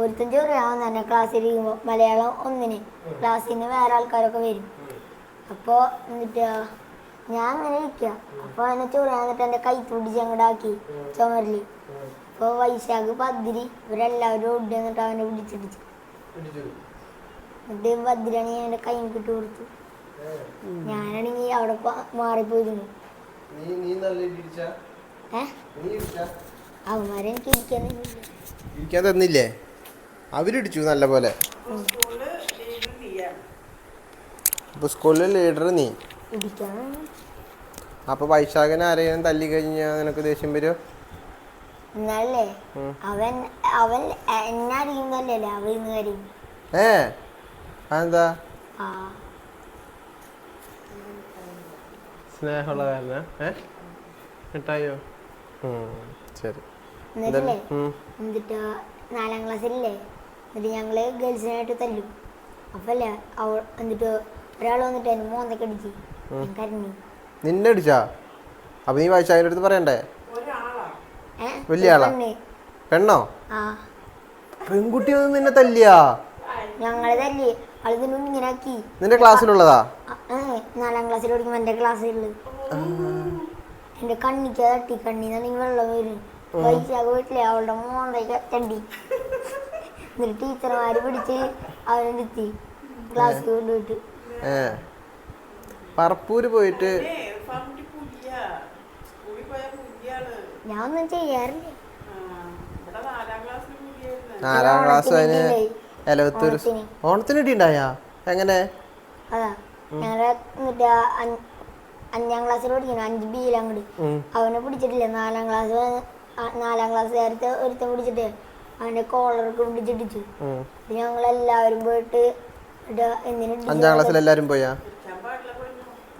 ഒരുത്തൻ പറയാവുന്ന തന്നെ ക്ലാസ്സിൽ ഇരിക്കുമ്പോൾ മലയാളം ഒന്നിന്. ക്ലാസ്സിൽ നിന്ന് വേറെ ആൾക്കാരൊക്കെ വരും. അപ്പോൾ എന്നിട്ട് ഞാൻ അങ്ങനെ ഇരിക്കുക അപ്പോൾ എന്നെ ചൊറിയാൻ എന്നിട്ട് എന്റെ കൈ പിടിച്ച് അങ്ങോട്ടാക്കി ചുമരിൽ അപ്പോൾ വൈശാഖ് പതിരി ഇവരെല്ലാവരും ഓടി എന്നിട്ട് അവനെ പിടിച്ചിടിച്ചു എന്നിട്ട് ഭദ്രാണെങ്കിൽ എന്റെ കൈ കിട്ടി കൊടുത്തു. ഞാനാണെങ്കിൽ അവിടെ മാറിപ്പോയിരുന്നു. അവന്മാരെ എനിക്ക് ഇരിക്കാൻ ഇരിക്കാൻ തന്നില്ലേ? അവരിടിച്ചു നല്ല പോലെ അപ്പൊ സ്കൂളിലെ ലീഡർ നീ. അപ്പോൾ അപ്പൊ വൈശാഖനെ ആരെയും തല്ലി കഴിഞ്ഞാ നിനക്ക് ദേഷ്യം വരുമോ എന്നല്ലേ അവൻ അവൻ എന്നെ അറിയുന്നല്ലേ അവൻ ഇന്ന് കാര്യം ഏ? അതെന്താ? സ്നേഹമുള്ള ഏ? ശരി. എന്നിട്ട് നാലാം ക്ലാസ്സിലല്ലേ? എന്നിട്ട് ഞങ്ങൾ ഗേൾസിനായിട്ട് തല്ലും. അപ്പല്ലേ അവൾ എന്നിട്ട് ഒരാൾ വന്നിട്ട് എന്നെ മോന്തൊക്കെ അടിച്ച് ഞാൻ കരഞ്ഞു. നിന്നെ അടിച്ചാ? അപ്പൊ നീ വായിച്ച അതിന്റെ അടുത്ത് പറയണ്ടേ? ഒരാളാ. ഏ? വലിയ ആളാ? പെണ്ണ്. പെണ്ണോ? ആ. പെൺകുട്ടി ഒന്നും നിന്നെ തല്ലിയാ? ഞങ്ങളെ തല്ലി. ആളിതിന് ഇങ്ങനെ ആക്കി. നിന്റെ ക്ലാസ്സിലുള്ളതാ? ആ, ഏ, നാലാം ക്ലാസ്സിൽ പഠിക്കുമ്പോൾ എന്റെ ക്ലാസ്സിലുള്ളത്. എന്റെ കണ്ണിക്ക് തട്ടി. കണ്ണിന്നാണെങ്കിൽ വെള്ളം വരും. വൈശാഖ വീട്ടിലെ അവളുടെ മോന്തയ്ക്ക് തണ്ടി എന്നിട്ട് ടീച്ചർമാര് പിടിച്ച് അവനെടുത്തി ക്ലാസ് കൊണ്ടുപോയിട്ട്. പറപ്പൂര് പോയിട്ട് ഞാൻ ഒന്നും ചെയ്യാറില്ല. നാലാം ക്ലാസ്സിൽ പുതിയായിരുന്നു നാലാം ക്ലാസ് അതിന്? എലവത്തൂർ ഓണത്തിന്. ഓണത്തിന് ഇടിയുണ്ടായാ എങ്ങനെ? അതാ ഞങ്ങളെ എന്നിട്ട് അഞ്ചാം ക്ലാസ്സിൽ പഠിക്കണം അഞ്ച് ബിയിലങ്ങോട്ട്. അവനെ പിടിച്ചിട്ടില്ല. നാലാം ക്ലാസ് നാലാം ക്ലാസ് നേരത്തെ ഒരുത്തം പിടിച്ചിട്ട് അവന്റെ കോളർ ഒക്കെ ഉം. ഞങ്ങൾ എല്ലാവരും പോയിട്ട് അഞ്ചാം ക്ലാസ്സിൽ എല്ലാരും പോയാ?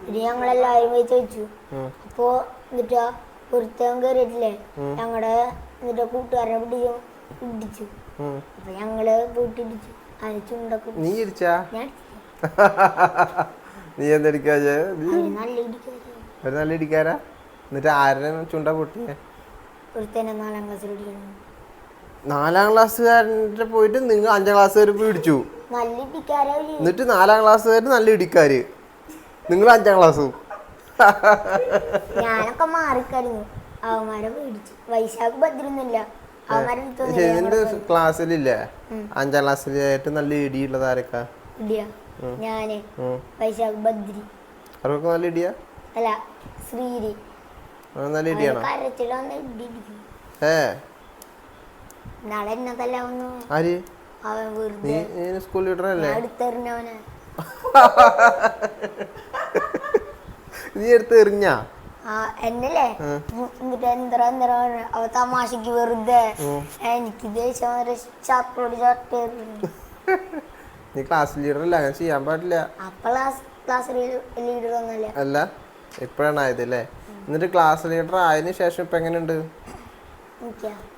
ഞങ്ങൾ ഞങ്ങളെല്ലാവരും പോയി ചോദിച്ചു. അപ്പൊ എന്നിട്ട് ഒരുത്തൻ കയറിയിട്ടില്ലേ ഞങ്ങളുടെ എന്നിട്ട് കൂട്ടുകാരനെ പിടിച്ചു ഇടിച്ചു. അപ്പൊ ഞങ്ങൾ പോയിട്ട് ഇടിച്ചു. അതിന് ചുണ്ടൊക്കെ നീ ഇടിച്ചാ? ഞാൻ നീ എന്തടിക്കാ നല്ല ഒരു നല്ല ഇടിക്കാരാ? എന്നിട്ട് ആരുടെ ചുണ്ട പൊട്ടിയേ? ഒരുത്തന്നെ നാലാം ക്ലാസ്സിൽ പഠിക്കണം നാലാം ക്ലാസ്സുകാരന്റെ പോയിട്ട് നിങ്ങൾ അഞ്ചാം ക്ലാസ്സുകാർ പോയി ഇടിച്ചു നല്ല ഇടിക്കാരാ എന്നിട്ട് നാലാം ക്ലാസ്സുകാർ നല്ല ഇടിക്കാര്. നിങ്ങൾ അഞ്ചാം ക്ലാസ്സും. ഞാനൊക്കെ മാറിക്കഴിഞ്ഞു അവന്മാരെ പേടിച്ചു. വൈശാഖ് ഭദ്രൊന്നുമില്ല. അവന്മാരെ പക്ഷെ നിന്റെ അടുത്തൊന്നും ക്ലാസ്സിലില്ലേ? അഞ്ചാം ക്ലാസ്സിലായിട്ട് നല്ല ഇടിയുള്ളത് ആരൊക്കെ? ഇടിയാ. ഞാൻ. ഉം. വൈശാഖ് ബദ്രി അവർക്കൊക്കെ നല്ല ഇടിയാ? അല്ല ശ്രീരി. നല്ല ഇടിയാണോ? ഏ നാളെ എന്നതല്ല ഒന്ന് ആര്? അവൻ നീ വെറുതെ. നീ സ്കൂൾ ലീഡർ അല്ലേ? ഞാൻ എടുത്തെറിഞ്ഞവനെ നീ എടുത്ത് എറിഞ്ഞാ എന്നല്ലേ? എന്നിട്ട് എന്തറ എന്തറ അവ തമാശക്ക് വെറുതെ. എനിക്ക് ദേഷ്യം നീ ക്ലാസ് ലീഡർ അല്ല അങ്ങനെ ചെയ്യാൻ പാടില്ല. അപ്പൊ ക്ലാസ് ക്ലാസ് ലീഡർ ഒന്നല്ല അല്ല ഇപ്പോഴാണ് ആയത് അല്ലേ? എന്നിട്ട് ക്ലാസ് ലീഡർ ആയതിനു ശേഷം ഇപ്പൊ എങ്ങനെയുണ്ട്?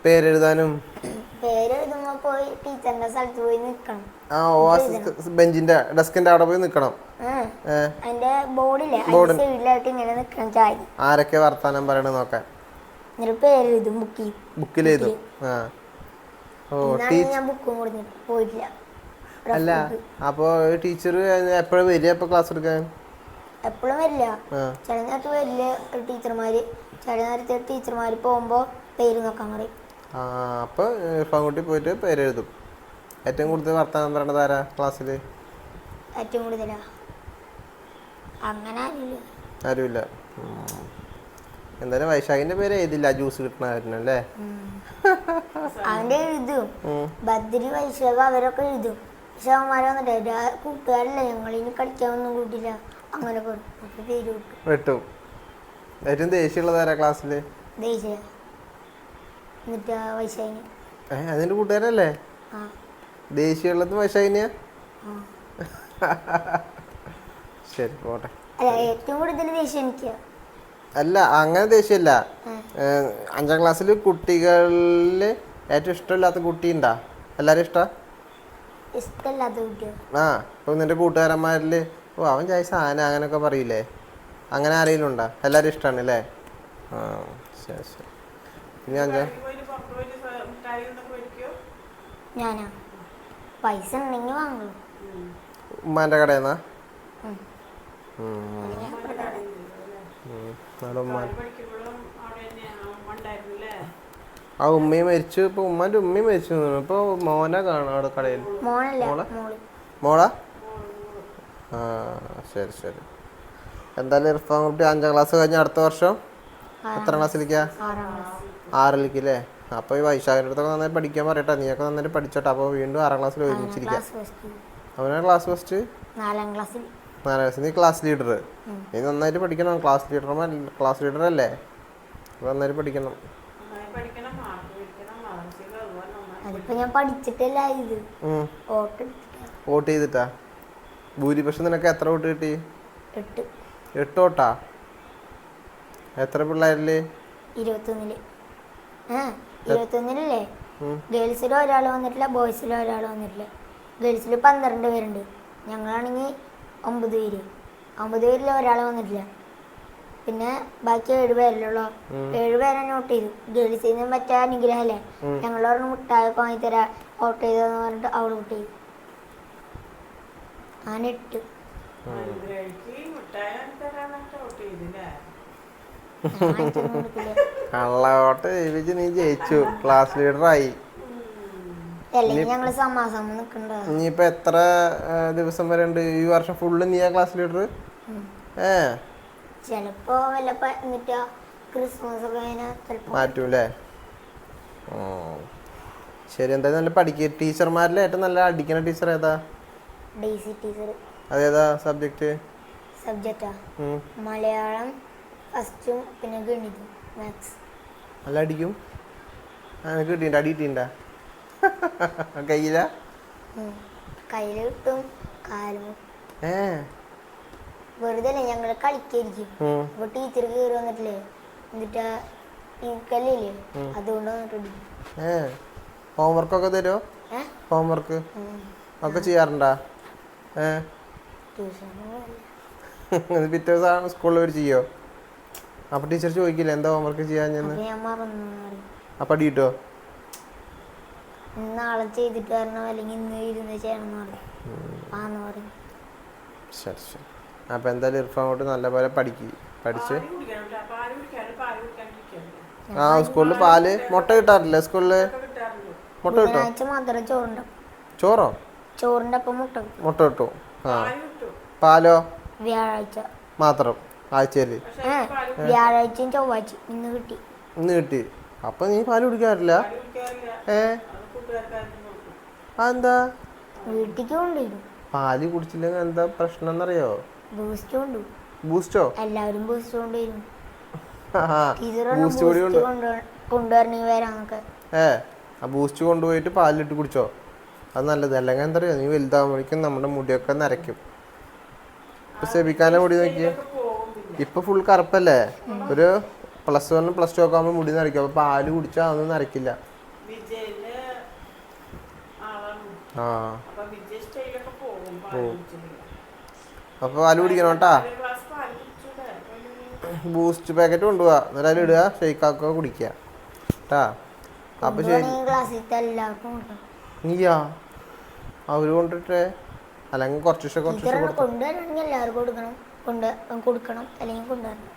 പേരെഴുതാനും? ആ ഓ ബെഞ്ചിന്റെ ഡെസ്കിന്റെ അവിടെ പോയി നിക്കണം. ആരൊക്കെ വർത്താനം പറയണ നോക്കാൻ? ബുക്കിൽ എഴുതും. ആ. ഓ പോയിട്ടില്ല. അല്ല. അപ്പോൾ ടീച്ചർ എപ്പോഴും വരിക? അപ്പോൾ ക്ലാസ് എടുക്കാൻ? എപ്പോഴും വരില്ല. ചില നേരത്ത് വരില്ല. ടീച്ചർമാര്. ചില നേരത്തെ ടീച്ചർമാര് പോകുമ്പോ പേര് നോക്കാൻ പറയും. അപ്പോൾ ഇർഫാൻകുട്ടി പോയിട്ട് പേരെഴുതും. ഏറ്റവും കൂടുതൽ വർത്താനം പറയണത് ആരാ ക്ലാസ്സിൽ ഏറ്റവും കൂടുതലാ? അങ്ങനെ ആരുമില്ല. ഉം. എന്തായാലും വൈശാഖിന്റെ പേര് എഴുതില്ല ജ്യൂസ് കിട്ടണ അല്ലേ? അവന്റെ എഴുതും. ബദ്രി വൈശാഖ അവരൊക്കെ എഴുതും. പക്ഷെ അവന്മാരെ വന്നിട്ട് "എടാ, കൂട്ടുകാരല്ലേ ഞങ്ങൾ ഇനി കളിക്കാനൊന്നും കൂട്ടില്ല. അങ്ങനെ പേര് കിട്ടും വെട്ടും. ഏറ്റവും ദേഷ്യമുള്ളതാരാ ക്ലാസ്സിൽ? ക്ലാസ്സിൽ ദേശീയ എന്നിട്ട് വൈശാഖിന്. അതിന്റെ കൂട്ടുകാരല്ലേ? ദേശീയ വെള്ളത്തിന് വൈശാഖിനെയാ? ശരി പോട്ടെ. അല്ല ഏറ്റവും കൂടുതൽ ദേഷ്യം എനിക്ക്. അല്ല അങ്ങനെ ദേഷ്യമല്ല. അഞ്ചാം ക്ലാസ്സിൽ കുട്ടികളിൽ ഏറ്റവും ഇഷ്ടമില്ലാത്ത കുട്ടി ഉണ്ടാ എല്ലാരും ഇഷ്ടാ? ആ ഇപ്പൊ നിന്റെ കൂട്ടുകാരന്മാരിൽ ഓ അവൻ ചായ സാധന അങ്ങനൊക്കെ പറയില്ലേ? അങ്ങനെ ആരെങ്കിലും ഉണ്ടോ? എല്ലാരും ഇഷ്ടമാണ് അല്ലേ? ആ ശരി ശരി. പിന്നെ അഞ്ചാം പോയിട്ട് പുറത്ത് പോയിട്ട് സ- മിഠായി ഒന്നൊക്കെ മേടിക്കോ ഞാനാ. പൈസ ഉണ്ടെങ്കിൽ വാങ്ങുള്ളൂ. ഉമ്മാന്റെ കടയിൽ നിന്നാ ഉം. ഉമ്മാന്റെ കടയെന്നാ? നിന്ന് അവിടെ ഉമ്മ കാൽ പഠിക്കുമ്പോഴും അവിടെ തന്നെ അമ്മ ഉണ്ടായിരുന്നില്ലേ ആ ഉമ്മയും മരിച്ചു. ഇപ്പൊ ഉമ്മാന്റെ ഉമ്മയും മരിച്ചു. ഇപ്പൊ മോനെ കാണാം അവിടെ കടയിൽ? മോളാ? ആ ശരി ശരി. എന്തായാലും ഇർഫാൻ കുട്ടി അഞ്ചാം ക്ലാസ് കഴിഞ്ഞ അടുത്ത വർഷം എത്ര ക്ലാസ്സിലേക്കാ? ആറാം ക്ലാസ് ആറിലേക്ക് അല്ലേ അപ്പൊ ഈ വൈശാഖിന്റെ അടുത്തൊക്കെ നന്നായി പഠിക്കാൻ പറയട്ടെ. നീയൊക്കെ നന്നായിട്ട് പഠിച്ചോട്ടെ. അപ്പൊ വീണ്ടും ആറാം ക്ലാസ്സിൽ ഒരുമിച്ചിരിക്കാം. അവനാ ക്ലാസ് ഫസ്റ്റ് നാലാം ക്ലാസ്സിൽ. ക്ലാസ് നീ ക്ലാസ് ലീഡർ. നീ നന്നായിട്ട് പഠിക്കണം. ക്ലാസ് ലീഡർ ക്ലാസ് ലീഡർ അല്ലേ? അപ്പൊ നന്നായിട്ട് പഠിക്കണം. വോട്ട് ചെയ്തിട്ടാ? ഭൂരിപക്ഷം നിനക്ക് എത്ര വോട്ട് കിട്ടി? എട്ട്. എട്ട് വോട്ടാ? എത്ര പിള്ളേരിൽ? ഇരുപത്തൊന്നിൽ. ആ ഇരുപത്തൊന്നിലല്ലേ. ഗേൾസിൽ ഒരാൾ വന്നിട്ടില്ല ബോയ്സിൽ ഒരാൾ വന്നിട്ടില്ല. ഗേൾസിൽ പന്ത്രണ്ട് പേരുണ്ട്. ഞങ്ങളാണെങ്കിൽ ഒമ്പത് പേര്. ഒമ്പത് പേരിൽ ഒരാൾ വന്നിട്ടില്ല. പിന്നെ ബാക്കി ഏഴ് പേരല്ലോ ഏഴ് പേരെ നോട്ട് ചെയ്തു. ഗേൾസിൽ നിന്ന് മറ്റേ അനുഗ്രഹമല്ലേ ഞങ്ങളോട് ഞങ്ങൾ പറഞ്ഞ മുട്ടായൊക്കെ വാങ്ങിത്തരാ ഓട്ട് ചെയ്തെന്ന് പറഞ്ഞിട്ട് അവൾ കുട്ടി ചെയ്തു. അങ്ങനെ എട്ട് അനുഗ്രഹിക്ക് ജയിപ്പിച്ച് നീ ജയിച്ചു. ക്ലാസ് ലീഡറായി സമാസമം നിൽക്കണ്ട ഇനിയിപ്പോ എത്ര ദിവസം വരെ ഉണ്ട്? ഈ വർഷം ഫുള്ള് നീയാ ക്ലാസ് ലീഡർ ഏ? ചിലപ്പോ വല്ല ക്രിസ്മസ് മാറ്റൂലേ? ശരി എന്തായാലും നല്ല പഠിക്കുക ടീച്ചർമാരിൽ ഏറ്റവും നല്ല അടിക്കുന്ന ടീച്ചർ ഏതാ? Daisy teacher. അതേതാ സബ്ജക്റ്റ്? സബ്ജക്റ്റാ മലയാളം ഫസ്റ്റും പിന്നെ ഗണിതം മാത്സ് നല്ല അടിക്കും. ആ നിനക്ക് കിട്ടിണ്ട അടി കിട്ടിണ്ട കയ്യില? കയ്യിൽ കിട്ടും കാലും ഏ. വെറുതെ അല്ലേ ഞങ്ങൾ കളിക്കായിരിക്കും. അപ്പൊ ടീച്ചർ കയറി വന്നിട്ടില്ലേ എന്നിട്ട് ഈ കല്ലില്ലേ അതുകൊണ്ട് വന്നിട്ടുണ്ട് ഏ. ഏ? ഹോംവർക്കൊക്കെ തരുമോ ഹോംവർക്ക് ഒക്കെ ചെയ്യാറുണ്ടാ? ഏ. പിറ്റേ ദിവസം സ്കൂളിൽ ഒരു ചെയ്യോ അപ്പൊ ടീച്ചർ ചോദിക്കില്ല എന്താ ഹോംവർക്ക് അപ്പൊ ഞാൻ മറന്നു അപ്പൊ അടി കിട്ടോ നാളെ ചെയ്തിട്ട് വരണം അല്ലെങ്കിൽ ഇന്ന് ഇരുന്ന് ചെയ്യണം എന്ന് പറയും ആന്ന് ശരി ശരി. അപ്പൊ എന്തായാലും ഇർഫാൻ അങ്ങോട്ട് നല്ലപോലെ പഠിക്ക് പഠിച്ച്. ആ സ്കൂളിൽ പാൽ മുട്ട കിട്ടാറില്ല സ്കൂളിൽ? മുട്ട കിട്ടും? ബുധനാഴ്ച മാത്രം ചോറുണ്ട്. ചോറോ? ചോറിന്റെ ഒപ്പം മുട്ട കിട്ടും. മുട്ട കിട്ടും. ആ. പാലോ? വ്യാഴാഴ്ച. മാത്രം. ആഴ്ചയിൽ വ്യാഴാഴ്ചയും ചൊവ്വാഴ്ച ഇന്ന് കിട്ടി. ഇന്ന് കിട്ടി. അപ്പൊ നീ പാൽ കുടിക്കാറില്ല? പാൽ ഏ? അതെന്താ? വീട്ടിലേക്ക് കൊണ്ടുവരും. പാൽ കുടിച്ചില്ലെങ്കിൽ എന്താ പ്രശ്നം എന്നറിയോ ബൂസ്റ്റ് കൊണ്ടു ബൂസ്റ്റോ? എല്ലാവരും ബൂസ്റ്റ് കൊണ്ടുവരും. ബൂസ്റ്റ് കൊണ്ടുവരണമെങ്കിൽ വരാന്നൊക്കെ. ഏ. ആ ബൂസ്റ്റ് കൊണ്ടുപോയിട്ട് പാലിലിട്ട് കുടിച്ചോ? അത് നല്ലത്. അല്ലെങ്കിൽ എന്താ പറയുക നീ വലുതാകുമ്പോഴേക്കും നമ്മുടെ മുടിയൊക്കെ നരയ്ക്കും. ഇപ്പൊ സെബിക്കാന്റെ മുടി നോക്കിയേ. ഇപ്പൊ ഫുൾ കറുപ്പല്ലേ? ഒരു പ്ലസ് വൺ പ്ലസ് ടു ഒക്കെ ആകുമ്പോൾ മുടി നരയ്ക്കും. അപ്പൊ പാൽ കുടിച്ചാൽ അതൊന്നും നരക്കില്ല ആ. അപ്പൊ പാൽ കുടിക്കണം കേട്ടാ. ബൂസ്റ്റ് പാക്കറ്റ് കൊണ്ടുപോവാ. എന്നിട്ട് അതിൽ ഇടുക. ഷെയ്ക്കാക്കുക കുടിക്കുക. കേട്ടാ അപ്പൊ ശരി. നീയാ അവർ കൊണ്ടിട്ടേ അല്ലെങ്കിൽ കുറച്ചു കുറച്ച് കൊടുക്കണം. കൊണ്ട് കൊടുക്കണം അല്ലെങ്കിൽ കൊണ്ടുവരണം.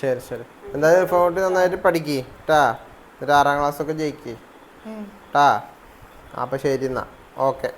ശരി ശരി. എന്തായാലും ഫോട്ടി നന്നായിട്ട് പഠിക്ക് ട്ടാ. എന്നിട്ട് ആറാം ക്ലാസ് ഒക്കെ ജയിക്ക്. ട്ടാ. അപ്പം ശരി എന്നാ. ഓക്കെ.